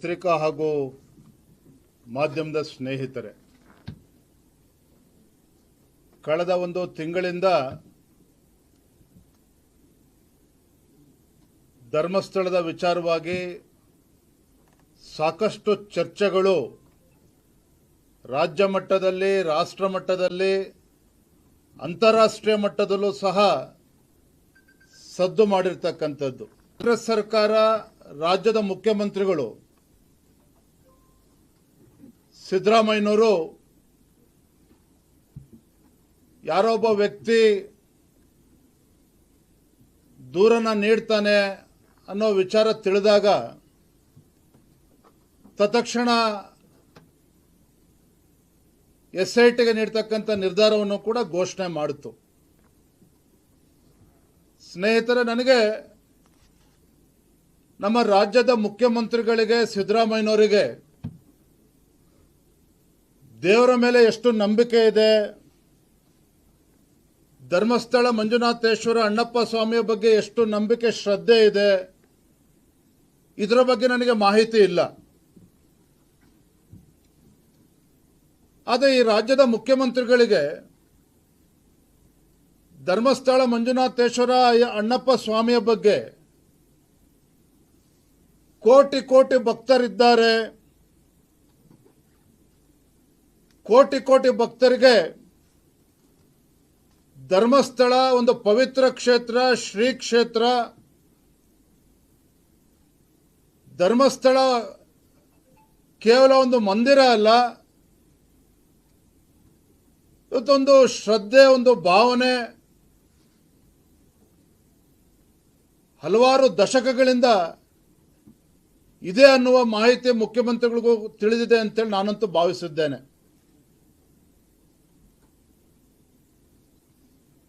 ಪತ್ರಿಕಾ ಹಾಗೂ ಮಾಧ್ಯಮದ ಸ್ನೇಹಿತರೆ, ಕಳೆದ ಒಂದು ತಿಂಗಳಿಂದ ಧರ್ಮಸ್ಥಳದ ವಿಚಾರವಾಗಿ ಸಾಕಷ್ಟು ಚರ್ಚೆಗಳು ರಾಜ್ಯ ಮಟ್ಟದಲ್ಲಿ, ರಾಷ್ಟ್ರ ಮಟ್ಟದಲ್ಲಿ, ಅಂತಾರಾಷ್ಟ್ರೀಯ ಮಟ್ಟದಲ್ಲೂ ಸಹ ಸದ್ದು ಮಾಡಿರ್ತಕ್ಕಂಥದ್ದು. ಕಾಂಗ್ರೆಸ್ ಸರ್ಕಾರ ರಾಜ್ಯದ ಮುಖ್ಯಮಂತ್ರಿಗಳು ಸಿದ್ದರಾಮಯ್ಯನವರು ಒಬ್ಬ ವ್ಯಕ್ತಿ ದೂರನ ನೀಡ್ತಾನೆ ಅನ್ನೋ ವಿಚಾರ ತಿಳಿದಾಗ ತತ್ಕ್ಷಣ ಎಸ್ ಐ ಟಿಗೆ ನೀಡ್ತಕ್ಕಂಥ ನಿರ್ಧಾರವನ್ನು ಕೂಡ ಘೋಷಣೆ ಮಾಡಿತು. ಸ್ನೇಹಿತರೆ, ನನಗೆ ನಮ್ಮ ರಾಜ್ಯದ ಮುಖ್ಯಮಂತ್ರಿಗಳಿಗೆ, ಸಿದ್ದರಾಮಯ್ಯನವರಿಗೆ ದೇವರ ಮೇಲೆ ಎಷ್ಟು ನಂಬಿಕೆ ಇದೆ? ಧರ್ಮಸ್ಥಳ ಮಂಜುನಾಥೇಶ್ವರ ಅಣ್ಣಪ್ಪ ಸ್ವಾಮಿಯ ಬಗ್ಗೆ ಎಷ್ಟು ನಂಬಿಕೆ, ಶ್ರದ್ಧೆ ಇದೆ? ಇದರ ಬಗ್ಗೆ ನನಗೆ ಮಾಹಿತಿ ಇಲ್ಲ. ಆದರೆ ಈ ರಾಜ್ಯದ ಮುಖ್ಯಮಂತ್ರಿಗಳಿಗೆ ಧರ್ಮಸ್ಥಳ ಮಂಜುನಾಥೇಶ್ವರ ಅಣ್ಣಪ್ಪ ಸ್ವಾಮಿಯ ಬಗ್ಗೆ ಕೋಟಿ ಕೋಟಿ ಭಕ್ತರಿದ್ದಾರೆ. ಕೋಟಿ ಕೋಟಿ ಭಕ್ತರಿಗೆ ಧರ್ಮಸ್ಥಳ, ಒಂದು ಪವಿತ್ರ ಕ್ಷೇತ್ರ, ಶ್ರೀ ಕ್ಷೇತ್ರ, ಧರ್ಮಸ್ಥಳ ಕೇವಲ ಒಂದು ಮಂದಿರ ಅಲ್ಲ, ಇವತ್ತೊಂದು ಶ್ರದ್ಧೆ, ಒಂದು ಭಾವನೆ, ಹಲವಾರು ದಶಕಗಳಿಂದ ಇದೆ ಅನ್ನುವ ಮಾಹಿತಿ ಮುಖ್ಯಮಂತ್ರಿಗಳಿಗೂ ತಿಳಿದಿದೆ ಅಂತೇಳಿ ನಾನಂತೂ ಭಾವಿಸಿದ್ದೇನೆ.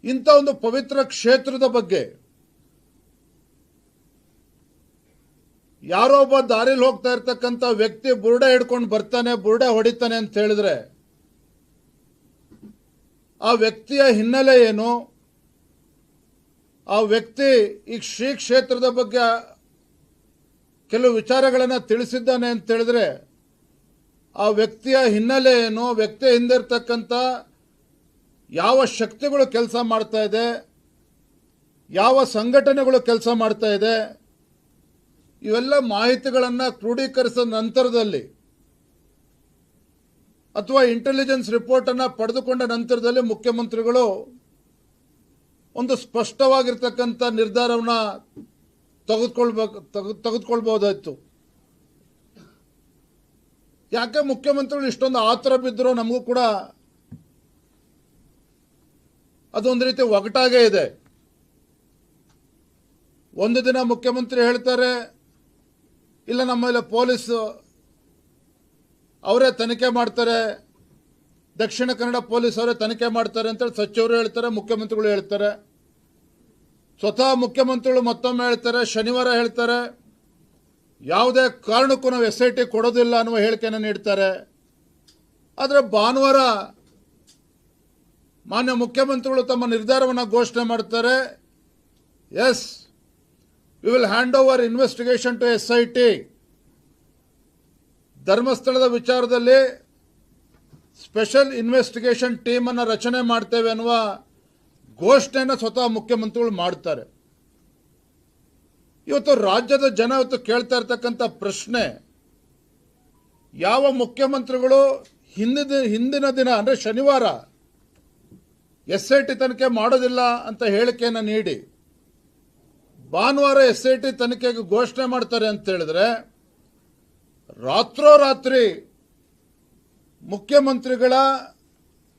ಇಂಥ ಒಂದು ಪವಿತ್ರ ಕ್ಷೇತ್ರದ ಬಗ್ಗೆ. ಯಾರೋ ಒಬ್ಬ ದಾರಿಲಿ ಹೋಗ್ತಾ ಇರ್ತಕ್ಕಂಥ ವ್ಯಕ್ತಿ ಬುರುಡೆ ಹಿಡ್ಕೊಂಡು ಬರ್ತಾನೆ, ಬುರುಡೆ ಹೊಡಿತಾನೆ ಅಂತ ಹೇಳಿದ್ರೆ, ಆ ವ್ಯಕ್ತಿಯ ಹಿನ್ನೆಲೆ ಏನು? ಆ ವ್ಯಕ್ತಿ ಈ ಶ್ರೀ ಕ್ಷೇತ್ರದ ಬಗ್ಗೆ ಕೆಲವು ವಿಚಾರಗಳನ್ನು ತಿಳಿಸಿದ್ದಾನೆ ಅಂತ ಹೇಳಿದ್ರೆ, ಆ ವ್ಯಕ್ತಿಯ ಹಿನ್ನೆಲೆ ಏನು? ವ್ಯಕ್ತಿಯ ಹಿಂದೆ ಇರ್ತಕ್ಕಂಥ ಯಾವ ಶಕ್ತಿಗಳು ಕೆಲಸ ಮಾಡ್ತಾ ಇದೆ, ಯಾವ ಸಂಘಟನೆಗಳು ಕೆಲಸ ಮಾಡ್ತಾ ಇದೆ, ಇವೆಲ್ಲ ಮಾಹಿತಿಗಳನ್ನು ಕ್ರೋಢೀಕರಿಸಿದ ನಂತರದಲ್ಲಿ ಅಥವಾ ಇಂಟೆಲಿಜೆನ್ಸ್ ರಿಪೋರ್ಟನ್ನು ಪಡೆದುಕೊಂಡ ನಂತರದಲ್ಲಿ ಮುಖ್ಯಮಂತ್ರಿಗಳು ಒಂದು ಸ್ಪಷ್ಟವಾಗಿರ್ತಕ್ಕಂಥ ನಿರ್ಧಾರವನ್ನು ತೆಗೆದುಕೊಳ್ಬೇಕು ತೆಗೆ ತೆಗೆದುಕೊಳ್ಬೋದಾಯಿತು. ಯಾಕೆ ಮುಖ್ಯಮಂತ್ರಿಗಳು ಇಷ್ಟೊಂದು ಆತರ ಬಿದ್ದರೂ ನಮಗೂ ಕೂಡ ಅದೊಂದು ರೀತಿ ಒಗಟಾಗೇ ಇದೆ. ಒಂದು ದಿನ ಮುಖ್ಯಮಂತ್ರಿ ಹೇಳ್ತಾರೆ, ಇಲ್ಲ ನಮ್ಮ ಮೇಲೆ ಪೊಲೀಸ್, ಅವರೇ ತನಿಖೆ ಮಾಡ್ತಾರೆ, ದಕ್ಷಿಣ ಕನ್ನಡ ಪೊಲೀಸ್ ಅವರೇ ತನಿಖೆ ಮಾಡ್ತಾರೆ ಅಂತೇಳಿ ಸಚಿವರು ಹೇಳ್ತಾರೆ, ಮುಖ್ಯಮಂತ್ರಿಗಳು ಹೇಳ್ತಾರೆ. ಸ್ವತಃ ಮುಖ್ಯಮಂತ್ರಿಗಳು ಮತ್ತೊಮ್ಮೆ ಹೇಳ್ತಾರೆ, ಶನಿವಾರ ಹೇಳ್ತಾರೆ, ಯಾವುದೇ ಕಾರಣಕ್ಕೂ ನಾವು ಎಸ್ ಐ ಟಿ ಕೊಡೋದಿಲ್ಲ ಅನ್ನುವ ಹೇಳಿಕೆಯನ್ನು ನೀಡ್ತಾರೆ. ಆದರೆ ಭಾನುವಾರ ಮಾನ್ಯ ಮುಖ್ಯಮಂತ್ರಿಗಳು ತಮ್ಮ ನಿರ್ಧಾರವನ್ನು ಘೋಷಣೆ ಮಾಡ್ತಾರೆ. Yes we will hand over investigation to S I T ಧರ್ಮಸ್ಥಳದ ವಿಚಾರದಲ್ಲಿ ಸ್ಪೆಷಲ್ ಇನ್ವೆಸ್ಟಿಗೇಷನ್ ಟೀಮನ್ನು ರಚನೆ ಮಾಡ್ತೇವೆ ಅನ್ನುವ ಘೋಷಣೆಯನ್ನು ಸ್ವತಃ ಮುಖ್ಯಮಂತ್ರಿಗಳು ಮಾಡ್ತಾರೆ. ಇವತ್ತು ರಾಜ್ಯದ ಜನ ಇವತ್ತು ಕೇಳ್ತಾ ಇರ್ತಕ್ಕಂಥ ಪ್ರಶ್ನೆ, ಯಾವ ಮುಖ್ಯಮಂತ್ರಿಗಳು ಹಿಂದಿನ ಹಿಂದಿನ ದಿನ ಅಂದರೆ ಶನಿವಾರ ಎಸ್ ಐ ಟಿ ತನಿಖೆ ಮಾಡೋದಿಲ್ಲ ಅಂತ ಹೇಳಿಕೆಯನ್ನು ನೀಡಿ. ಭಾನುವಾರ ಎಸ್ ಐ ಟಿ ತನಿಖೆಗೆ ಘೋಷಣೆ ಮಾಡ್ತಾರೆ ಅಂತ ಹೇಳಿದ್ರೆ, ರಾತ್ರೋರಾತ್ರಿ ಮುಖ್ಯಮಂತ್ರಿಗಳ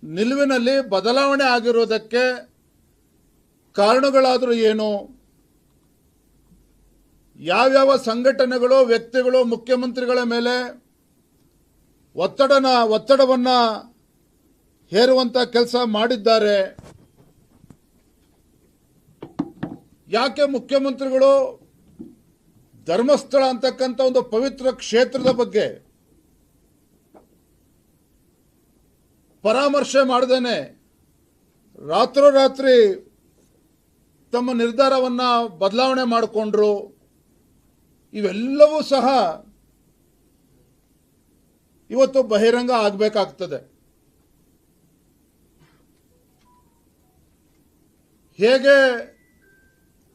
ನಿಲುವಿನಲ್ಲಿ ಬದಲಾವಣೆ ಆಗಿರೋದಕ್ಕೆ ಕಾರಣಗಳಾದರೂ ಏನು? ಯಾವ್ಯಾವ ಸಂಘಟನೆಗಳು, ವ್ಯಕ್ತಿಗಳು ಮುಖ್ಯಮಂತ್ರಿಗಳ ಮೇಲೆ ಒತ್ತಡನ, ಒತ್ತಡವನ್ನ ಹೇರುವಂತ ಕೆಲಸ ಮಾಡಿದ್ದಾರೆ. ಯಾಕೆ ಮುಖ್ಯಮಂತ್ರಿಗಳು ಧರ್ಮಸ್ಥಳ ಅಂತಕ್ಕಂಥ ಒಂದು ಪವಿತ್ರ ಕ್ಷೇತ್ರದ ಬಗ್ಗೆ ಪರಾಮರ್ಶೆ ಮಾಡ್ದೇನೆ. ರಾತ್ರೋರಾತ್ರಿ ತಮ್ಮ ನಿರ್ಧಾರವನ್ನು ಬದಲಾವಣೆ ಮಾಡಿಕೊಂಡ್ರು. ಇವೆಲ್ಲವೂ ಸಹ ಇವತ್ತು ಬಹಿರಂಗ ಆಗಬೇಕಾಗ್ತದೆ. ಹೇಗೆ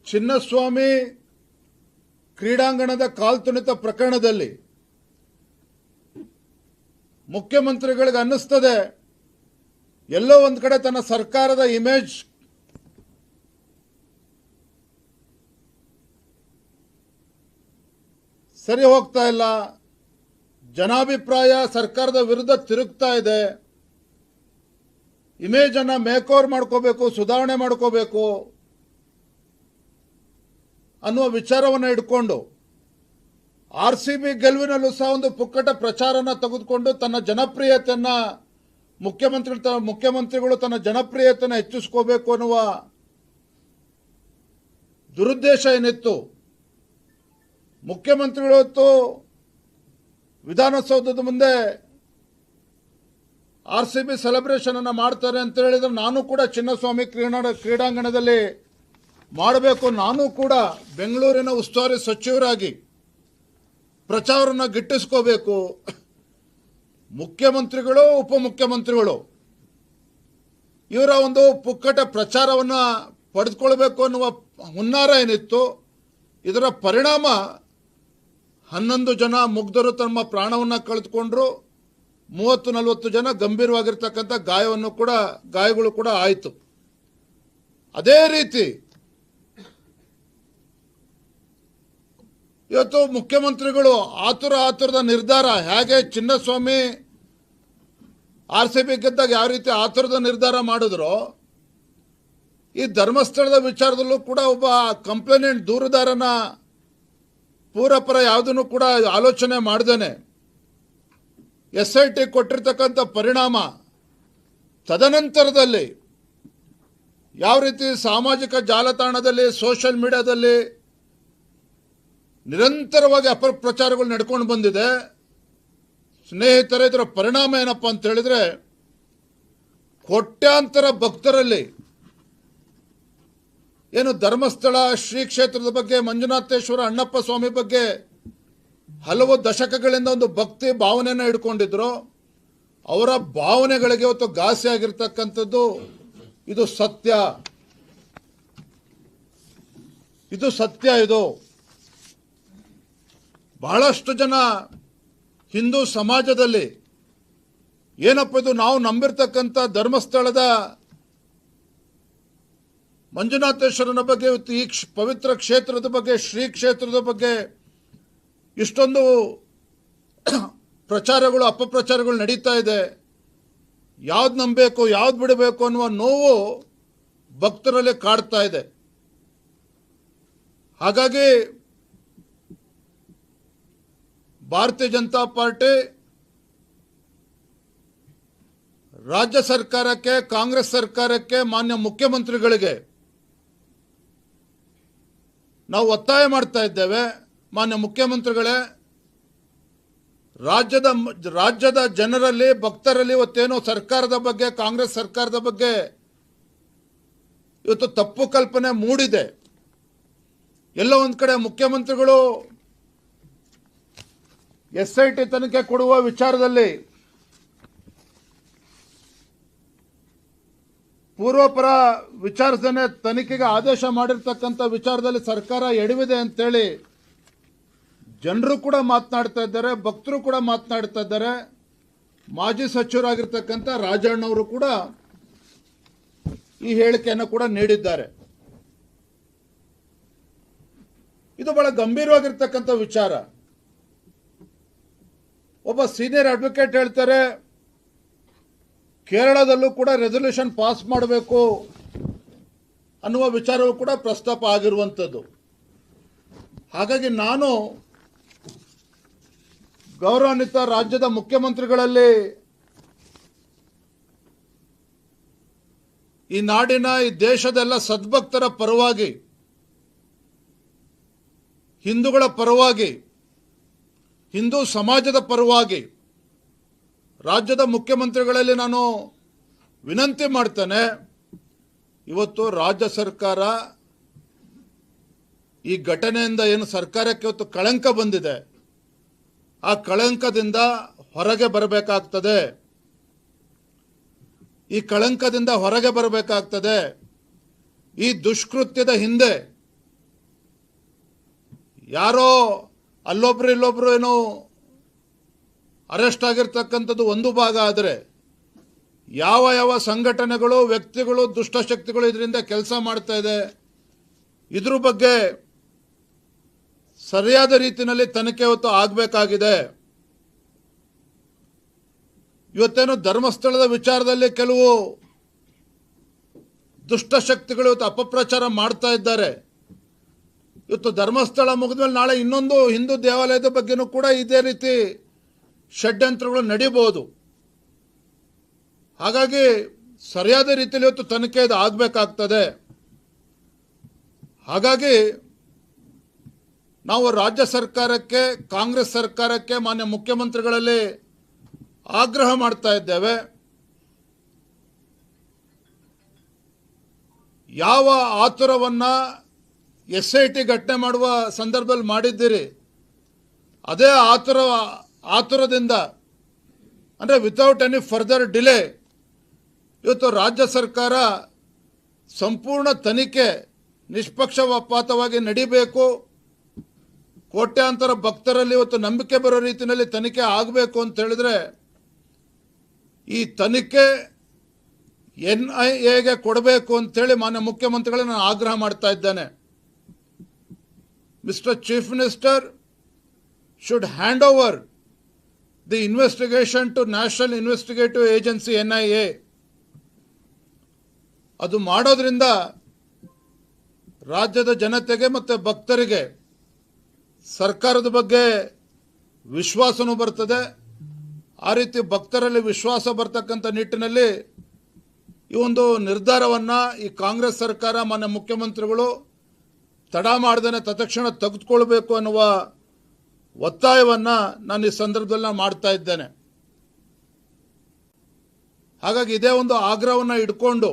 ಚಿನ್ನಸ್ವಾಮಿ ಕ್ರೀಡಾಂಗಣದ ಕಾಲ್ತುಣಿತ ಪ್ರಕರಣದಲ್ಲಿ ಮುಖ್ಯಮಂತ್ರಿಗಳಿಗೆ ಅನ್ನಿಸ್ತದೆ, ಎಲ್ಲೋ ಒಂದು ಕಡೆ ತನ್ನ ಸರ್ಕಾರದ ಇಮೇಜ್ ಸರಿ ಹೋಗ್ತಾ ಇಲ್ಲ, ಜನಾಭಿಪ್ರಾಯ ಸರ್ಕಾರದ ವಿರುದ್ಧ ತಿರುಗ್ತಾ ಇದೆ. ಇಮೇಜ್ ಅನ್ನ ಮೇಕ್ ಓವರ್ ಮಾಡ್ಕೋಬೇಕು, ಸುಧಾರಣೆ ಮಾಡ್ಕೋಬೇಕು ಅನ್ನುವ ವಿಚಾರವನ್ನು ಇಟ್ಕೊಂಡು ಆರ್ ಸಿ ಬಿ ಗೆಲುವಿನಲ್ಲೂ ಸಹ ಒಂದು ಪುಕ್ಕಟ ಪ್ರಚಾರನ ತೆಗೆದುಕೊಂಡು ತನ್ನ ಜನಪ್ರಿಯತೆಯನ್ನು ಮುಖ್ಯಮಂತ್ರಿ, ಮುಖ್ಯಮಂತ್ರಿಗಳು ತನ್ನ ಜನಪ್ರಿಯತೆಯನ್ನು ಹೆಚ್ಚಿಸ್ಕೋಬೇಕು ಅನ್ನುವ ದುರುದ್ದೇಶ ಏನಿತ್ತು? ಮುಖ್ಯಮಂತ್ರಿಗಳು ವಿಧಾನಸೌಧದ ಮುಂದೆ ಆರ್ ಸಿ ಬಿ ಸೆಲೆಬ್ರೇಷನ್ ಅನ್ನ ಮಾಡ್ತಾರೆ ಅಂತ ಹೇಳಿದ್ರೆ ನಾನು ಕೂಡ ಚಿನ್ನಸ್ವಾಮಿ ಕ್ರೀಡಾ ಕ್ರೀಡಾಂಗಣದಲ್ಲಿ ಮಾಡಬೇಕು. ನಾನು ಕೂಡ ಬೆಂಗಳೂರಿನ ಉಸ್ತುವಾರಿ ಸಚಿವರಾಗಿ ಪ್ರಚಾರನ ಗಿಟ್ಟಿಸ್ಕೋಬೇಕು. ಮುಖ್ಯಮಂತ್ರಿಗಳು, ಉಪಮುಖ್ಯಮಂತ್ರಿಗಳು, ಇವರ ಒಂದು ಪುಕ್ಕಟ ಪ್ರಚಾರವನ್ನ ಪಡೆದುಕೊಳ್ಬೇಕು ಅನ್ನುವ ಹುನ್ನಾರ ಏನಿತ್ತು, ಇದರ ಪರಿಣಾಮ ಹನ್ನೊಂದು ಜನ ಮುಗ್ಧರು ತಮ್ಮ ಪ್ರಾಣವನ್ನು ಕಳೆದುಕೊಂಡ್ರು. ಮೂವತ್ತು, ನಲವತ್ತು ಜನ ಗಂಭೀರವಾಗಿರ್ತಕ್ಕಂಥ ಗಾಯವನ್ನು ಕೂಡ, ಗಾಯಗಳು ಕೂಡ ಆಯಿತು. ಅದೇ ರೀತಿ, ಇವತ್ತು ಮುಖ್ಯಮಂತ್ರಿಗಳು ಆತುರ ಆತುರದ ನಿರ್ಧಾರ, ಹೇಗೆ ಚಿನ್ನಸ್ವಾಮಿ ಆರ್ ಸಿ ಬಿ ಗೆದ್ದಾಗ ಯಾವ ರೀತಿ ಆತುರದ ನಿರ್ಧಾರ ಮಾಡಿದ್ರು, ಈ ಧರ್ಮಸ್ಥಳದ ವಿಚಾರದಲ್ಲೂ ಕೂಡ ಒಬ್ಬ ಕಂಪ್ಲೇನೆಂಟ್ ದೂರದಾರನ ಪೂರಪರ ಯಾವುದನ್ನು ಕೂಡ ಆಲೋಚನೆ ಮಾಡ್ದೇನೆ ಎಸ್ ಐ ಟಿ ಕೊಟ್ಟಿರ್ತಕ್ಕಂಥ ಪರಿಣಾಮ ತದನಂತರದಲ್ಲಿ ಯಾವ ರೀತಿ ಸಾಮಾಜಿಕ ಜಾಲತಾಣದಲ್ಲಿ ಸೋಷಿಯಲ್ ಮೀಡಿಯಾದಲ್ಲಿ ನಿರಂತರವಾಗಿ ಅಪಪ್ರಚಾರಗಳು ನಡ್ಕೊಂಡು ಬಂದಿದೆ, ಸ್ನೇಹಿತರೆ, ಇದರ ಪರಿಣಾಮ ಏನಪ್ಪ ಅಂತ ಹೇಳಿದ್ರೆ ಕೋಟ್ಯಾಂತರ ಭಕ್ತರಲ್ಲಿ ಏನು ಧರ್ಮಸ್ಥಳ ಶ್ರೀ ಕ್ಷೇತ್ರದ ಬಗ್ಗೆ, ಮಂಜುನಾಥೇಶ್ವರ ಅಣ್ಣಪ್ಪ ಸ್ವಾಮಿ ಬಗ್ಗೆ ಹಲವು ದಶಕಗಳಿಂದ ಒಂದು ಭಕ್ತಿ ಭಾವನೆಯನ್ನು ಇಟ್ಕೊಂಡಿದ್ರು ಅವರ ಭಾವನೆಗಳಿಗೆ ಇವತ್ತು ಘಾಸಿ ಆಗಿರ್ತಕ್ಕಂಥದ್ದು ಇದು ಸತ್ಯ. ಇದು ಸತ್ಯ ಇದು. ಬಹಳಷ್ಟು ಜನ ಹಿಂದೂ ಸಮಾಜದಲ್ಲಿ ಏನಪ್ಪ ಇದು ನಾವು ನಂಬಿರ್ತಕ್ಕಂಥ ಧರ್ಮಸ್ಥಳದ ಮಂಜುನಾಥೇಶ್ವರನ ಬಗ್ಗೆ ಈ ಪವಿತ್ರ ಕ್ಷೇತ್ರದ ಬಗ್ಗೆ ಶ್ರೀ ಕ್ಷೇತ್ರದ ಬಗ್ಗೆ ಇಷ್ಟೊಂದು ಪ್ರಚಾರಗಳು, ಅಪಪ್ರಚಾರಗಳು ನಡೀತಾ ಇದೆ. ಯಾವ್ದು ನಂಬಬೇಕು, ಯಾವ್ದು ಬಿಡಬೇಕು ಅನ್ನುವ ನೋವು ಭಕ್ತರಲ್ಲಿ ಕಾಡ್ತಾ ಇದೆ. ಹಾಗಾಗಿ ಭಾರತೀಯ ಜನತಾ ಪಾರ್ಟಿ ರಾಜ್ಯ ಸರ್ಕಾರಕ್ಕೆ, ಕಾಂಗ್ರೆಸ್ ಸರ್ಕಾರಕ್ಕೆ, ಮಾನ್ಯ ಮುಖ್ಯಮಂತ್ರಿಗಳಿಗೆ ನಾವು ಒತ್ತಾಯ ಮಾಡ್ತಾ ಇದ್ದೇವೆ. ಮಾನ್ಯ ಮುಖ್ಯಮಂತ್ರಿಗಳೇ, ರಾಜ್ಯದ ರಾಜ್ಯದ ಜನರಲ್ಲಿ, ಭಕ್ತರಲ್ಲಿ ಇವತ್ತೇನೋ ಸರ್ಕಾರದ ಬಗ್ಗೆ, ಕಾಂಗ್ರೆಸ್ ಸರ್ಕಾರದ ಬಗ್ಗೆ ಇವತ್ತು ತಪ್ಪು ಕಲ್ಪನೆ ಮೂಡಿದೆ. ಎಲ್ಲ ಒಂದ್ ಕಡೆ ಮುಖ್ಯಮಂತ್ರಿಗಳು ಎಸ್ ಐ ಟಿ ತನಿಖೆ ಕೊಡುವ ವಿಚಾರದಲ್ಲಿ ಪೂರ್ವಪರ ವಿಚಾರಿಸನೆ ತನಿಖೆಗೆ ಆದೇಶ ಮಾಡಿರ್ತಕ್ಕಂಥ ವಿಚಾರದಲ್ಲಿ ಸರ್ಕಾರ ಎಡವಿದೆ ಅಂತೇಳಿ ಜನರು ಕೂಡ ಮಾತನಾಡ್ತಾ ಇದ್ದಾರೆ, ಭಕ್ತರು ಕೂಡ ಮಾತನಾಡ್ತಾ ಇದ್ದಾರೆ. ಮಾಜಿ ಸಚಿವರಾಗಿರ್ತಕ್ಕಂಥ ರಾಜಣ್ಣವರು ಕೂಡ ಈ ಹೇಳಿಕೆಯನ್ನು ಕೂಡ ನೀಡಿದ್ದಾರೆ. ಇದು ಬಹಳ ಗಂಭೀರವಾಗಿರ್ತಕ್ಕಂಥ ವಿಚಾರ. ಒಬ್ಬ ಸೀನಿಯರ್ ಅಡ್ವೊಕೇಟ್ ಹೇಳ್ತಾರೆ, ಕೇರಳದಲ್ಲೂ ಕೂಡ ರೆಸೊಲ್ಯೂಷನ್ ಪಾಸ್ ಮಾಡಬೇಕು ಅನ್ನುವ ವಿಚಾರವೂ ಕೂಡ ಪ್ರಸ್ತಾಪ ಆಗಿರುವಂಥದ್ದು. ಹಾಗಾಗಿ ನಾನು ಗೌರವಾನ್ವಿತ ರಾಜ್ಯದ ಮುಖ್ಯಮಂತ್ರಿಗಳಲ್ಲಿ ಈ ನಾಡಿನ, ಈ ದೇಶದೆಲ್ಲ ಸದ್ಭಕ್ತರ ಪರವಾಗಿ, ಹಿಂದೂಗಳ ಪರವಾಗಿ, ಹಿಂದೂ ಸಮಾಜದ ಪರವಾಗಿ ರಾಜ್ಯದ ಮುಖ್ಯಮಂತ್ರಿಗಳಲ್ಲಿ ನಾನು ವಿನಂತಿ ಮಾಡ್ತೇನೆ. ಇವತ್ತು ರಾಜ್ಯ ಸರ್ಕಾರ ಈ ಘಟನೆಯಿಂದ ಏನು ಸರ್ಕಾರಕ್ಕೆ ಇವತ್ತು ಕಳಂಕ ಬಂದಿದೆ. ಆ ಕಳಂಕದಿಂದ ಹೊರಗೆ ಬರಬೇಕಾಗ್ತದೆ. ಈ ಕಳಂಕದಿಂದ ಹೊರಗೆ ಬರಬೇಕಾಗ್ತದೆ. ಈ ದುಷ್ಕೃತ್ಯದ ಹಿಂದೆ ಯಾರೋ ಅಲ್ಲೊಬ್ರು ಇಲ್ಲೊಬ್ರು ಏನೋ ಅರೆಸ್ಟ್ ಆಗಿರ್ತಕ್ಕಂಥದ್ದು ಒಂದು ಭಾಗ ಆದರೆ ಯಾವ ಯಾವ ಸಂಘಟನೆಗಳು, ವ್ಯಕ್ತಿಗಳು, ದುಷ್ಟಶಕ್ತಿಗಳು ಇದರಿಂದ ಕೆಲಸ ಮಾಡ್ತಾ ಇದೆ, ಇದ್ರ ಬಗ್ಗೆ ಸರಿಯಾದ ರೀತಿಯಲ್ಲಿ ತನಿಖೆ ಹೊತ್ತು ಆಗಬೇಕಾಗಿದೆ. ಇವತ್ತೇನು ಧರ್ಮಸ್ಥಳದ ವಿಚಾರದಲ್ಲಿ ಕೆಲವು ದುಷ್ಟಶಕ್ತಿಗಳು ಇವತ್ತು ಅಪಪ್ರಚಾರ ಮಾಡ್ತಾ ಇದ್ದಾರೆ. ಇವತ್ತು ಧರ್ಮಸ್ಥಳ ಮುಗಿದ್ಮೇಲೆ ನಾಳೆ ಇನ್ನೊಂದು ಹಿಂದೂ ದೇವಾಲಯದ ಬಗ್ಗೆನೂ ಕೂಡ ಇದೇ ರೀತಿ ಷಡ್ಯಂತ್ರಗಳು ನಡೀಬಹುದು. ಹಾಗಾಗಿ ಸರಿಯಾದ ರೀತಿಯಲ್ಲಿ ಇವತ್ತು ತನಿಖೆ ಇದು ಆಗಬೇಕಾಗ್ತದೆ. ಹಾಗಾಗಿ ನಾವು ರಾಜ್ಯ ಸರ್ಕಾರಕ್ಕೆ, ಕಾಂಗ್ರೆಸ್ ಸರ್ಕಾರಕ್ಕೆ, ಮಾನ್ಯ ಮುಖ್ಯಮಂತ್ರಿಗಳಲ್ಲಿ ಆಗ್ರಹ ಮಾಡ್ತಾ ಇದ್ದೇವೆ. ಯಾವ ಆತುರವನ್ನ ಎಸ್ ಐ ಟಿ ಘಟನೆ ಮಾಡುವ ಸಂದರ್ಭದಲ್ಲಿ ಮಾಡಿದ್ದೀರಿ? ಅದೇ ಆತುರ, ಆತುರದಿಂದ, ಅಂದರೆ ವಿತೌಟ್ ಎನಿ ಫರ್ದರ್ ಡಿಲೇ ಇವತ್ತು ರಾಜ್ಯ ಸರ್ಕಾರ ಸಂಪೂರ್ಣ ತನಿಖೆ ನಿಷ್ಪಕ್ಷಪಾತವಾಗಿ ನಡಿಬೇಕು. ಕೋಟ್ಯಾಂತರ ಭಕ್ತರಲ್ಲಿ ಇವತ್ತು ನಂಬಿಕೆ ಬರೋ ರೀತಿಯಲ್ಲಿ ತನಿಖೆ ಆಗಬೇಕು ಅಂತ ಹೇಳಿದ್ರೆ, ಈ ತನಿಖೆ ಎನ್ ಐ ಎಗೆ ಕೊಡಬೇಕು ಅಂತೇಳಿ ಮಾನ್ಯ ಮುಖ್ಯಮಂತ್ರಿಗಳೇ ನಾನು ಆಗ್ರಹ ಮಾಡ್ತಾ ಇದ್ದೇನೆ. Mister chief minister should hand over the investigation to national investigative agency N I A. ಅದು ಮಾಡೋದ್ರಿಂದ ರಾಜ್ಯದ ಜನತೆಗೆ ಮತ್ತು ಭಕ್ತರಿಗೆ ಸರ್ಕಾರದ ಬಗ್ಗೆ ವಿಶ್ವಾಸನೂ ಬರ್ತದೆ. ಆ ರೀತಿ ಭಕ್ತರಲ್ಲಿ ವಿಶ್ವಾಸ ಬರ್ತಕ್ಕಂಥ ನಿಟ್ಟಿನಲ್ಲಿ ಈ ಒಂದು ನಿರ್ಧಾರವನ್ನು ಈ ಕಾಂಗ್ರೆಸ್ ಸರ್ಕಾರ, ಮಾನ್ಯ ಮುಖ್ಯಮಂತ್ರಿಗಳು ತಡ ಮಾಡ್ದೇ ತತ್ಕ್ಷಣ ತೆಗೆದುಕೊಳ್ಬೇಕು ಅನ್ನುವ ಒತ್ತಾಯವನ್ನು ನಾನು ಈ ಸಂದರ್ಭದಲ್ಲಿ ನಾನು ಮಾಡ್ತಾ ಇದ್ದೇನೆ. ಹಾಗಾಗಿ ಇದೇ ಒಂದು ಆಗ್ರಹವನ್ನು ಇಟ್ಕೊಂಡು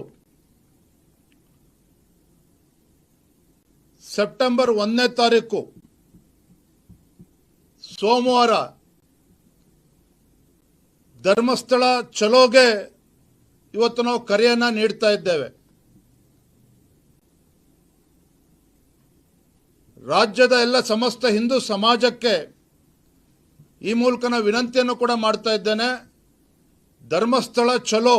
ಸೆಪ್ಟೆಂಬರ್ ಒಂದನೇ ತಾರೀಕು ಸೋಮವಾರ ಧರ್ಮಸ್ಥಳ ಚಲೋಗೆ ಇವತ್ತು ನಾವು ಕರೆಯನ್ನ ನೀಡ್ತಾ ಇದ್ದೇವೆ. ರಾಜ್ಯದ ಎಲ್ಲ ಸಮಸ್ತ ಹಿಂದೂ ಸಮಾಜಕ್ಕೆ ಈ ಮೂಲಕ ನಾವು ವಿನಂತಿಯನ್ನು ಕೂಡ ಮಾಡ್ತಾ ಇದ್ದೇನೆ. ಧರ್ಮಸ್ಥಳ ಚಲೋ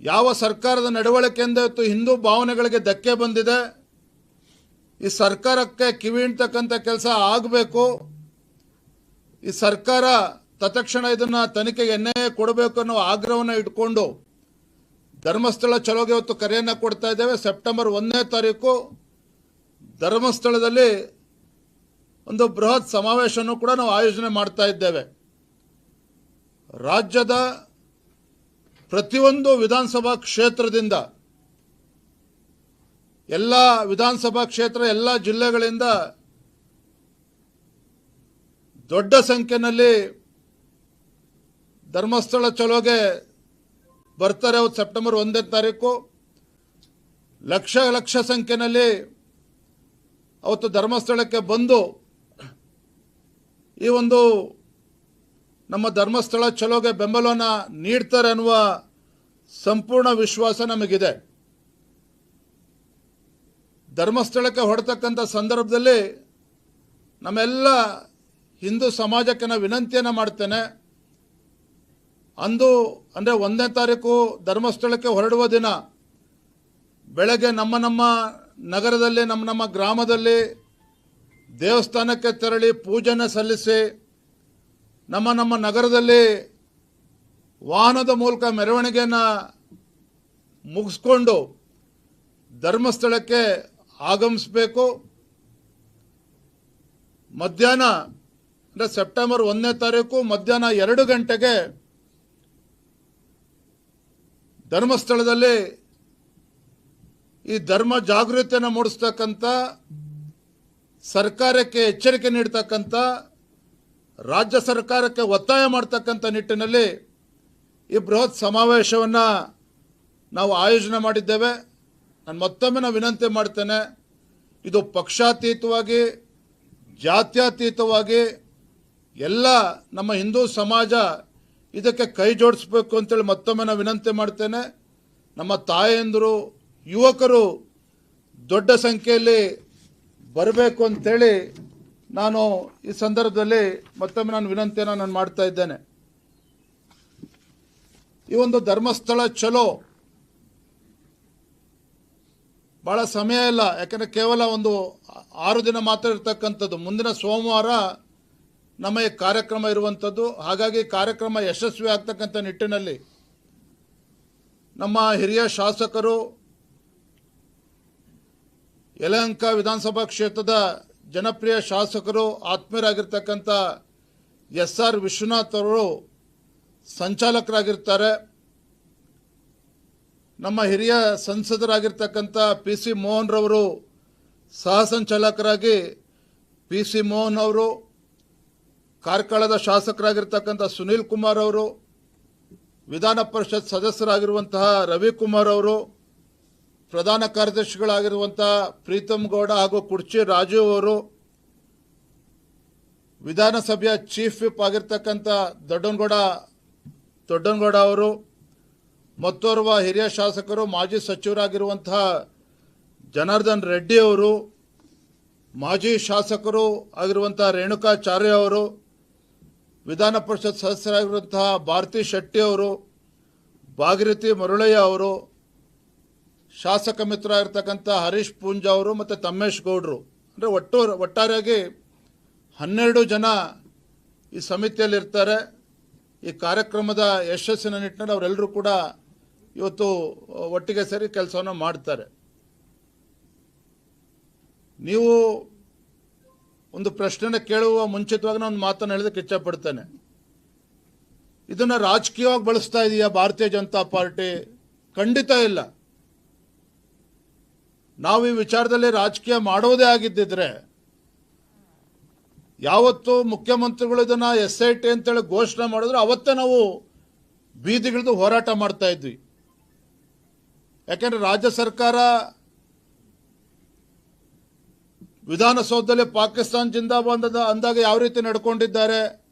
ಯಾವ ಸರ್ಕಾರದ ನಡವಳಿಕೆಯಿಂದ ಇವತ್ತು ಹಿಂದೂ ಭಾವನೆಗಳಿಗೆ ಧಕ್ಕೆ ಬಂದಿದೆ. ಈ ಸರ್ಕಾರಕ್ಕೆ ಕಿವಿಣ್ತಕ್ಕಂಥ ಕೆಲಸ ಆಗಬೇಕು. ಈ ಸರ್ಕಾರ ತತ್ಕ್ಷಣ ಇದನ್ನ ತನಿಖೆಗೆ ಎನ್ನೇ ಕೊಡಬೇಕು ಅನ್ನೋ ಆಗ್ರಹವನ್ನು ಇಟ್ಕೊಂಡು ಧರ್ಮಸ್ಥಳ ಚಲೋಗೆ ಇವತ್ತು ಕರೆಯನ್ನು ಕೊಡ್ತಾ ಇದ್ದೇವೆ. ಸೆಪ್ಟೆಂಬರ್ ಒಂದನೇ ತಾರೀಕು ಧರ್ಮಸ್ಥಳದಲ್ಲಿ ಒಂದು ಬೃಹತ್ ಸಮಾವೇಶವನ್ನು ಕೂಡ ನಾವು ಆಯೋಜನೆ ಮಾಡ್ತಾ ಇದ್ದೇವೆ. ರಾಜ್ಯದ ಪ್ರತಿಯೊಂದು ವಿಧಾನಸಭಾ ಕ್ಷೇತ್ರದಿಂದ ಎಲ್ಲ ವಿಧಾನಸಭಾ ಕ್ಷೇತ್ರ, ಎಲ್ಲ ಜಿಲ್ಲೆಗಳಿಂದ ದೊಡ್ಡ ಸಂಖ್ಯೆಯಲ್ಲಿ ಧರ್ಮಸ್ಥಳ ಚಲೋಗೆ ಬರ್ತಾರೆ ಅವತ್ತು ಸೆಪ್ಟೆಂಬರ್ ಒಂದನೇ ತಾರೀಕು. ಲಕ್ಷ ಲಕ್ಷ ಸಂಖ್ಯೆಯಲ್ಲಿ ಅವತ್ತು ಧರ್ಮಸ್ಥಳಕ್ಕೆ ಬಂದು ಈ ಒಂದು ನಮ್ಮ ಧರ್ಮಸ್ಥಳ ಚಲೋಗೆ ಬೆಂಬಲವನ್ನು ನೀಡ್ತಾರೆ ಅನ್ನುವ ಸಂಪೂರ್ಣ ವಿಶ್ವಾಸ ನಮಗಿದೆ. ಧರ್ಮಸ್ಥಳಕ್ಕೆ ಹೊರತಕ್ಕಂಥ ಸಂದರ್ಭದಲ್ಲಿ ನಮ್ಮೆಲ್ಲ ಹಿಂದೂ ಸಮಾಜಕ್ಕೆ ನಾನು ವಿನಂತಿಯನ್ನು ಮಾಡ್ತೇನೆ. ಅಂದು ಅಂದರೆ ಒಂದನೇ ತಾರೀಕು ಧರ್ಮಸ್ಥಳಕ್ಕೆ ಹೊರಡುವ ದಿನ ಬೆಳಗ್ಗೆ ನಮ್ಮ ನಮ್ಮ ನಗರದಲ್ಲಿ, ನಮ್ಮ ನಮ್ಮ ಗ್ರಾಮದಲ್ಲಿ ದೇವಸ್ಥಾನಕ್ಕೆ ತೆರಳಿ ಪೂಜೆನ ಸಲ್ಲಿಸಿ ನಮ್ಮ ನಮ್ಮ ನಗರದಲ್ಲಿ ವಾಹನದ ಮೂಲಕ ಮೆರವಣಿಗೆಯನ್ನು ಮುಗಿಸ್ಕೊಂಡು ಧರ್ಮಸ್ಥಳಕ್ಕೆ ಆಗಮಿಸಬೇಕು. ಮಧ್ಯಾಹ್ನ, ಅಂದರೆ ಸೆಪ್ಟೆಂಬರ್ ಒಂದನೇ ತಾರೀಕು ಮಧ್ಯಾಹ್ನ ಎರಡು ಗಂಟೆಗೆ ಧರ್ಮಸ್ಥಳದಲ್ಲಿ ಈ ಧರ್ಮ ಜಾಗೃತಿಯನ್ನು ಮೂಡಿಸ್ತಕ್ಕಂಥ, ಸರ್ಕಾರಕ್ಕೆ ಎಚ್ಚರಿಕೆ ನೀಡ್ತಕ್ಕಂಥ, ರಾಜ್ಯ ಸರ್ಕಾರಕ್ಕೆ ಒತ್ತಾಯ ಮಾಡ್ತಕ್ಕಂಥ ನಿಟ್ಟಿನಲ್ಲಿ ಈ ಬೃಹತ್ ಸಮಾವೇಶವನ್ನು ನಾವು ಆಯೋಜನೆ ಮಾಡಿದ್ದೇವೆ. ನಾನು ಮತ್ತೊಮ್ಮೆ ನಾನು ವಿನಂತಿ ಮಾಡ್ತೇನೆ, ಇದು ಪಕ್ಷಾತೀತವಾಗಿ, ಜಾತ್ಯಾತೀತವಾಗಿ ಎಲ್ಲ ನಮ್ಮ ಹಿಂದೂ ಸಮಾಜ ಇದಕ್ಕೆ ಕೈ ಜೋಡಿಸ್ಬೇಕು ಅಂತೇಳಿ ಮತ್ತೊಮ್ಮೆ ನಾನು ವಿನಂತಿ ಮಾಡ್ತೇನೆ. ನಮ್ಮ ತಾಯಂದರು, ಯುವಕರು ದೊಡ್ಡ ಸಂಖ್ಯೆಯಲ್ಲಿ ಬರಬೇಕು ಅಂತೇಳಿ ನಾನು ಈ ಸಂದರ್ಭದಲ್ಲಿ ಮತ್ತೊಮ್ಮೆ ನಾನು ವಿನಂತಿಯನ್ನು ನಾನು ಮಾಡ್ತಾ ಇದ್ದೇನೆ. ಈ ಒಂದು ಧರ್ಮಸ್ಥಳ ಚಲೋ ಬಹಳ ಸಮಯ ಇಲ್ಲ. ಯಾಕಂದರೆ ಕೇವಲ ಒಂದು ಆರು ದಿನ ಮಾತ್ರ ಇರ್ತಕ್ಕಂಥದ್ದು. ಮುಂದಿನ ಸೋಮವಾರ ನಮ್ಮ ಈ ಕಾರ್ಯಕ್ರಮ ಇರುವಂಥದ್ದು. ಹಾಗಾಗಿ ಕಾರ್ಯಕ್ರಮ ಯಶಸ್ವಿ ಆಗ್ತಕ್ಕಂಥ ನಿಟ್ಟಿನಲ್ಲಿ ನಮ್ಮ ಹಿರಿಯ ಶಾಸಕರು ಯಲಹಂಕ ವಿಧಾನಸಭಾ ಕ್ಷೇತ್ರದ ಜನಪ್ರಿಯ ಶಾಸಕರು, ಆತ್ಮೀಯರಾಗಿರ್ತಕ್ಕಂಥ ಎಸ್ ಆರ್ ವಿಶ್ವನಾಥ್ ಅವರು ಸಂಚಾಲಕರಾಗಿರ್ತಾರೆ. ನಮ್ಮ ಹಿರಿಯ ಸಂಸದರಾಗಿರ್ತಕ್ಕಂಥ ಪಿ ಸಿ ಮೋಹನ್ ರವರು ಸಹ ಪಿ ಸಿ ಮೋಹನ್ ಅವರು, ಕಾರ್ಕಳದ ಶಾಸಕರಾಗಿರ್ತಕ್ಕಂಥ ಸುನೀಲ್ ಕುಮಾರ್ ಅವರು, ವಿಧಾನ ಪರಿಷತ್ ಸದಸ್ಯರಾಗಿರುವಂತಹ ರವಿಕುಮಾರ್ ಅವರು, ಪ್ರಧಾನ ಕಾರ್ಯದರ್ಶಿಗಳಾಗಿರುವಂತಹ ಪ್ರೀತಮ್ ಗೌಡ ಹಾಗೂ ಕುರ್ಚಿ ರಾಜು ಅವರು, ವಿಧಾನಸಭೆಯ ಚೀಫ್ ವಿಪ್ ಆಗಿರ್ತಕ್ಕಂಥ ದೊಡ್ಡನಗೌಡ ದೊಡ್ಡನಗೌಡ ಅವರು ಮತ್ತೋರ್ವ ಹಿರಿಯ ಶಾಸಕರು, ಮಾಜಿ ಸಚಿವರಾಗಿರುವಂತಹ ಜನಾರ್ದನ್ ರೆಡ್ಡಿ ಅವರು, ಮಾಜಿ ಶಾಸಕರು ಆಗಿರುವಂತಹ ರೇಣುಕಾಚಾರ್ಯ ಅವರು, ವಿಧಾನ ಪರಿಷತ್ ಸದಸ್ಯರಾಗಿರುವಂತಹ ಭಾರತಿ ಶೆಟ್ಟಿ ಅವರು, ಭಾಗೀರಥಿ ಮರುಳಯ್ಯ ಅವರು, ಶಾಸಕ ಮಿತ್ರ ಆಗಿರ್ತಕ್ಕಂಥ ಹರೀಶ್ ಪೂಂಜ ಅವರು ಮತ್ತು ತಮ್ಮೇಶ್ ಗೌಡ್ರು. ಅಂದರೆ ಒಟ್ಟು ಒಟ್ಟಾರೆಯಾಗಿ ಹನ್ನೆರಡು ಜನ ಈ ಸಮಿತಿಯಲ್ಲಿರ್ತಾರೆ. ಈ ಕಾರ್ಯಕ್ರಮದ ಯಶಸ್ಸಿನ ನಿಟ್ಟಿನಲ್ಲಿ ಅವರೆಲ್ಲರೂ ಕೂಡ ಇವತ್ತು ಒಟ್ಟಿಗೆ ಸೇರಿ ಕೆಲಸವನ್ನು ಮಾಡ್ತಾರೆ. ನೀವು ಒಂದು ಪ್ರಶ್ನೆನ ಕೇಳುವ ಮುಂಚಿತವಾಗಿ ನಾನು ಮಾತನ್ನು ಹೇಳೋದಕ್ಕೆ ಇಚ್ಛಪಡ್ತೇನೆ ಇದನ್ನು ರಾಜಕೀಯವಾಗಿ ಬಳಸ್ತಾ ಇದೆಯಾ ಭಾರತೀಯ ಜನತಾ ಪಾರ್ಟಿ? ಖಂಡಿತ ಇಲ್ಲ. ನಾವು ಈ ವಿಚಾರದಲ್ಲಿ ರಾಜಕೀಯ ಮಾಡೋದೇ ಆಗಿದ್ದಿದ್ರೆ, ಯಾವತ್ತು ಮುಖ್ಯಮಂತ್ರಿಗಳು ಇದನ್ನ ಎಸ್ ಐ ಟಿ ಅಂತೇಳಿ ಘೋಷಣೆ ಮಾಡಿದ್ರು, ಅವತ್ತೇ ನಾವು ಬೀದಿಗಿಳಿದು ಹೋರಾಟ ಮಾಡ್ತಾ ಇದ್ವಿ. ಯಾಕೆಂದ್ರೆ ರಾಜ್ಯ ಸರ್ಕಾರ ವಿಧಾನಸೌಧದಲ್ಲಿ ಪಾಕಿಸ್ತಾನ ಜಿಂದಾಬಾದ್ ಅಂದ- ಅಂದಾಗ ಯಾವ ರೀತಿ ನಡ್ಕೊಂಡಿದ್ದಾರೆ,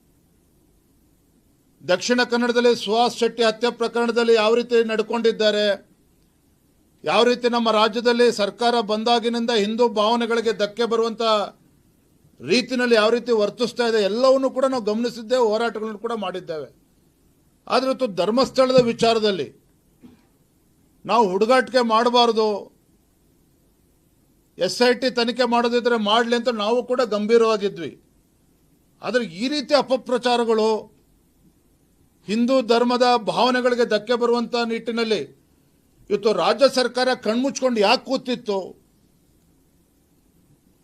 ದಕ್ಷಿಣ ಕನ್ನಡದಲ್ಲಿ ಸುಹಾಸ್ ಶೆಟ್ಟಿ ಹತ್ಯೆ ಪ್ರಕರಣದಲ್ಲಿ ಯಾವ ರೀತಿ ನಡ್ಕೊಂಡಿದ್ದಾರೆ, ಯಾವ ರೀತಿ ನಮ್ಮ ರಾಜ್ಯದಲ್ಲಿ ಸರ್ಕಾರ ಬಂದಾಗಿನಿಂದ ಹಿಂದೂ ಭಾವನೆಗಳಿಗೆ ಧಕ್ಕೆ ಬರುವಂತ ರೀತಿನಲ್ಲಿ ಯಾವ ರೀತಿ ವರ್ತಿಸ್ತಾ ಇದೆ, ಎಲ್ಲವನ್ನೂ ಕೂಡ ನಾವು ಗಮನಿಸಿದ್ದೇವೆ ಹೋರಾಟಗಳನ್ನು ಕೂಡ ಮಾಡಿದ್ದೇವೆ. ಆದರೆ ಇವತ್ತು ಧರ್ಮಸ್ಥಳದ ವಿಚಾರದಲ್ಲಿ ನಾವು ಹುಡುಗಾಟಿಕೆ ಮಾಡಬಾರ್ದು. ಎಸ್ ಐ ಟಿ ತನಿಖೆ ಮಾಡೋದಿದ್ರೆ ಮಾಡಲಿ ಅಂತ ನಾವು ಕೂಡ ಗಂಭೀರವಾಗಿದ್ವಿ. ಆದರೆ ಈ ರೀತಿ ಅಪಪ್ರಚಾರಗಳು ಹಿಂದೂ ಧರ್ಮದ ಭಾವನೆಗಳಿಗೆ ಧಕ್ಕೆ ಬರುವಂಥ ನಿಟ್ಟಿನಲ್ಲಿ ಇವತ್ತು ರಾಜ್ಯ ಸರ್ಕಾರ ಕಣ್ಮುಚ್ಕೊಂಡು ಯಾಕೆ ಕೂತಿತ್ತು?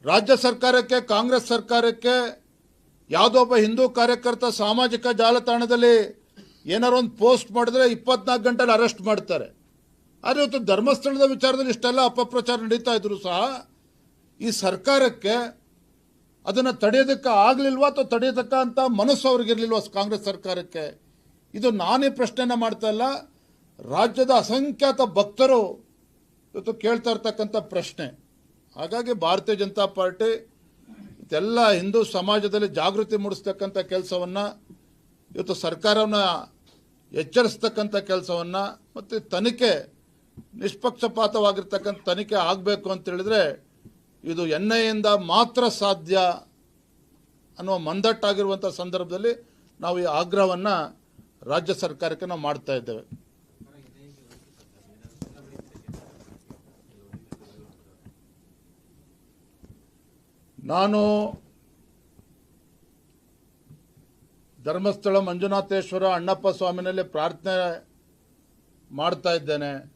ರಾಜ್ಯ ಸರ್ಕಾರಕ್ಕೆ, ಕಾಂಗ್ರೆಸ್ ಸರ್ಕಾರಕ್ಕೆ ಯಾವುದೋ ಒಬ್ಬ ಹಿಂದೂ ಕಾರ್ಯಕರ್ತ ಸಾಮಾಜಿಕ ಜಾಲತಾಣದಲ್ಲಿ ಏನಾರು ಒಂದು ಪೋಸ್ಟ್ ಮಾಡಿದ್ರೆ ಇಪ್ಪತ್ನಾಲ್ಕು ಗಂಟೆಲಿ ಅರೆಸ್ಟ್ ಮಾಡ್ತಾರೆ. ಆದರೆ ಇವತ್ತು ಧರ್ಮಸ್ಥಳದ ವಿಚಾರದಲ್ಲಿ ಇಷ್ಟೆಲ್ಲ ಅಪಪ್ರಚಾರ ನಡೀತಾ ಇದ್ರು ಸಹ ಈ ಸರ್ಕಾರಕ್ಕೆ ಅದನ್ನು ತಡೆಯೋದಕ್ಕೆ ಆಗಲಿಲ್ವಾ ಅಥವಾ ತಡೆಯೋದಕ್ಕ ಅಂತ ಮನಸ್ಸು ಅವ್ರಿಗಿರಲಿಲ್ವಾ ಕಾಂಗ್ರೆಸ್ ಸರ್ಕಾರಕ್ಕೆ? ಇದು ನಾನೇ ಪ್ರಶ್ನೆನ ಮಾಡ್ತಾ ಇಲ್ಲ. ರಾಜ್ಯದ ಅಸಂಖ್ಯಾತ ಭಕ್ತರು ಇವತ್ತು ಕೇಳ್ತಾ ಇರ್ತಕ್ಕಂಥ ಪ್ರಶ್ನೆ. ಹಾಗಾಗಿ ಭಾರತೀಯ ಜನತಾ ಪಾರ್ಟಿ ಇದೆಲ್ಲ ಹಿಂದೂ ಸಮಾಜದಲ್ಲಿ ಜಾಗೃತಿ ಮೂಡಿಸ್ತಕ್ಕಂಥ ಕೆಲಸವನ್ನು ಇವತ್ತು ಸರ್ಕಾರವನ್ನು ಎಚ್ಚರಿಸ್ತಕ್ಕಂಥ ಕೆಲಸವನ್ನು ಮತ್ತು ತನಿಖೆ ನಿಷ್ಪಕ್ಷಪಾತವಾಗಿರ್ತಕ್ಕಂಥ ತನಿಖೆ ಆಗಬೇಕು ಅಂತೇಳಿದರೆ ಇದು ಎನ್ ಐಯಿಂದ ಮಾತ್ರ ಸಾಧ್ಯ ಅನ್ನುವ ಮಂದಟ್ಟಾಗಿರುವಂಥ ಸಂದರ್ಭದಲ್ಲಿ ನಾವು ಈ ಆಗ್ರಹವನ್ನು ರಾಜ್ಯ ಸರ್ಕಾರಕ್ಕೆ ನಾವು ಮಾಡ್ತಾ ಇದ್ದೇವೆ. ನಾನು ಧರ್ಮಸ್ಥಳ ಮಂಜುನಾಥೇಶ್ವರ ಅಣ್ಣಪ್ಪ ಸ್ವಾಮಿನಲ್ಲಿ ಪ್ರಾರ್ಥನೆ ಮಾಡ್ತಾ ಇದ್ದೇನೆ.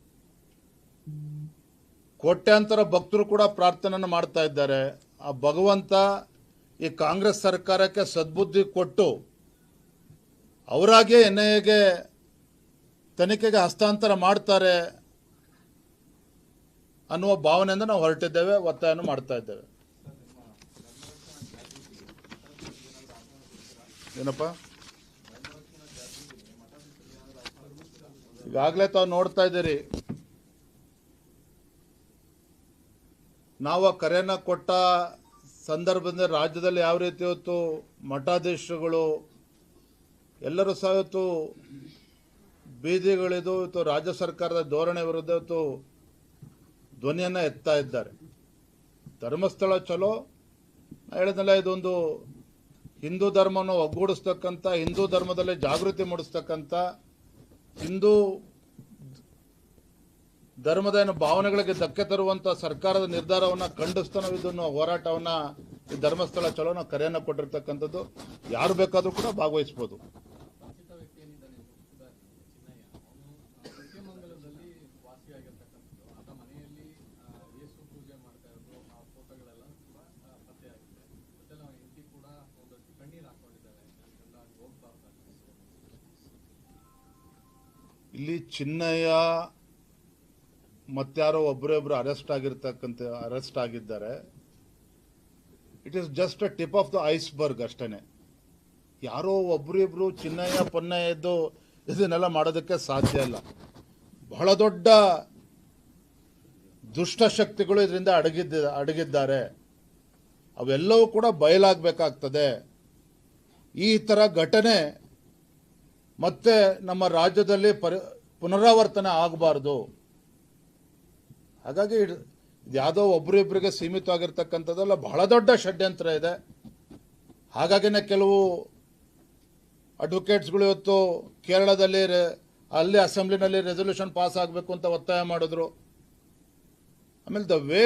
ಕೋಟ್ಯಾಂತರ ಭಕ್ತರು ಕೂಡ ಪ್ರಾರ್ಥನೆಯನ್ನು ಮಾಡ್ತಾ ಇದ್ದಾರೆ. ಆ ಭಗವಂತ ಈ ಕಾಂಗ್ರೆಸ್ ಸರ್ಕಾರಕ್ಕೆ ಸದ್ಬುದ್ಧಿ ಕೊಟ್ಟು ಅವರಾಗೆ ಎನ್ ಐ ಎಗೆ ತನಿಖೆಗೆ ಹಸ್ತಾಂತರ ಮಾಡ್ತಾರೆ ಅನ್ನುವ ಭಾವನೆಯಿಂದ ನಾವು ಹೊರಟಿದ್ದೇವೆ, ಒತ್ತಾಯವನ್ನು ಮಾಡ್ತಾ ಇದ್ದೇವೆ. ಏನಪ್ಪ? ಈಗಾಗಲೇ ತಾವು ನೋಡ್ತಾ ಇದ್ದೀರಿ ನಾವು ಕರೆನ ಕೊಟ್ಟ ಸಂದರ್ಭದಲ್ಲಿ ರಾಜ್ಯದಲ್ಲಿ ಯಾವ ರೀತಿ ಇವತ್ತು ಮಠಾಧೀಶರುಗಳು ಎಲ್ಲರೂ ಸಹ ಇವತ್ತು ಬೀದಿಗಳಿದು ಇವತ್ತು ರಾಜ್ಯ ಸರ್ಕಾರದ ಧೋರಣೆ ವಿರುದ್ಧ ಇವತ್ತು ಧ್ವನಿಯನ್ನು ಎತ್ತಾ ಇದ್ದಾರೆ. ಧರ್ಮಸ್ಥಳ ಚಲೋ. ಹೇಳಿದ್ನಲ್ಲ ಇದೊಂದು ಹಿಂದೂ ಧರ್ಮವನ್ನು ಒಗ್ಗೂಡಿಸ್ತಕ್ಕಂಥ, ಹಿಂದೂ ಧರ್ಮದಲ್ಲಿ ಜಾಗೃತಿ ಮೂಡಿಸ್ತಕ್ಕಂಥ ಹಿಂದೂ ಧರ್ಮದ ಏನು ಭಾವನೆಗಳಿಗೆ ಧಕ್ಕೆ ತರುವಂತ ಸರ್ಕಾರದ ನಿರ್ಧಾರವನ್ನು ಖಂಡಿಸ್ತಾ ನಾವು ಇದನ್ನು ಹೋರಾಟವನ್ನ ಈ ಧರ್ಮಸ್ಥಳ ಚಲೋನ ಕರೆಯನ್ನು ಕೊಟ್ಟಿರ್ತಕ್ಕಂಥದ್ದು, ಯಾರು ಬೇಕಾದರೂ ಕೂಡ ಭಾಗವಹಿಸ್ಬೋದು. ಇಲ್ಲಿ ಚಿನ್ನಯ್ಯ ಮತ್ತಾರೋ ಒಬ್ಬರೊಬ್ರು ಅರೆಸ್ಟ್ ಆಗಿರ್ತಕ್ಕಂಥ, ಅರೆಸ್ಟ್ ಆಗಿದ್ದಾರೆ. It is just a tip of the iceberg ಅಷ್ಟೇ ಯಾರೋ ಒಬ್ಬರಿಬ್ರು ಚಿನ್ನಯ್ಯ, ಪೊನ್ನಯ್ಯ ಎದ್ದು ಇದನ್ನೆಲ್ಲ ಮಾಡೋದಕ್ಕೆ ಸಾಧ್ಯ ಇಲ್ಲ. ಬಹಳ ದೊಡ್ಡ ದುಷ್ಟಶಕ್ತಿಗಳು ಇದರಿಂದ ಅಡಗಿದ್ದ, ಅಡಗಿದ್ದಾರೆ. ಅವೆಲ್ಲವೂ ಕೂಡ ಬಯಲಾಗಬೇಕಾಗ್ತದೆ. ಈ ಥರ ಘಟನೆ ಮತ್ತೆ ನಮ್ಮ ರಾಜ್ಯದಲ್ಲಿ ಪರಿ, ಪುನರಾವರ್ತನೆ ಆಗಬಾರ್ದು. ಹಾಗಾಗಿ ಯಾವುದೋ ಒಬ್ಬರಿಬ್ಬರಿಗೆ ಸೀಮಿತವಾಗಿರ್ತಕ್ಕಂಥದ್ದಲ್ಲ, ಬಹಳ ದೊಡ್ಡ ಷಡ್ಯಂತ್ರ ಇದೆ. ಹಾಗಾಗಿನೇ ಕೆಲವು ಅಡ್ವೊಕೇಟ್ಸ್ಗಳು ಇವತ್ತು ಕೇರಳದಲ್ಲಿ ಅಲ್ಲಿ ಅಸೆಂಬ್ಲಿನಲ್ಲಿ ರೆಸೊಲ್ಯೂಷನ್ ಪಾಸ್ ಆಗಬೇಕು ಅಂತ ಒತ್ತಾಯ ಮಾಡಿದ್ರು. ಆಮೇಲೆ the way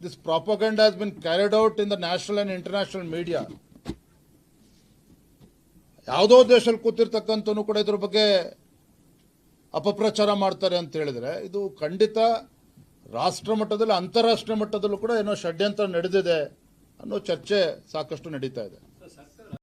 this propaganda has been carried out in the national and international media. ಯಾವುದೋ ದೇಶದಲ್ಲಿ ಕೂತಿರ್ತಕ್ಕಂಥವೂ ಕೂಡ ಇದ್ರ ಬಗ್ಗೆ ಅಪಪ್ರಚಾರ ಮಾಡ್ತಾರೆ ಅಂತ ಹೇಳಿದ್ರೆ, ಇದು ಖಂಡಿತ ರಾಷ್ಟ್ರ ಮಟ್ಟದಲ್ಲಿ ಅಂತಾರಾಷ್ಟ್ರೀಯ ಮಟ್ಟದಲ್ಲೂ ಕೂಡ ಏನೋ ಷಡ್ಯಂತ್ರ ನಡೆದಿದೆ ಅನ್ನೋ ಚರ್ಚೆ ಸಾಕಷ್ಟು ನಡೀತಾ ಇದೆ.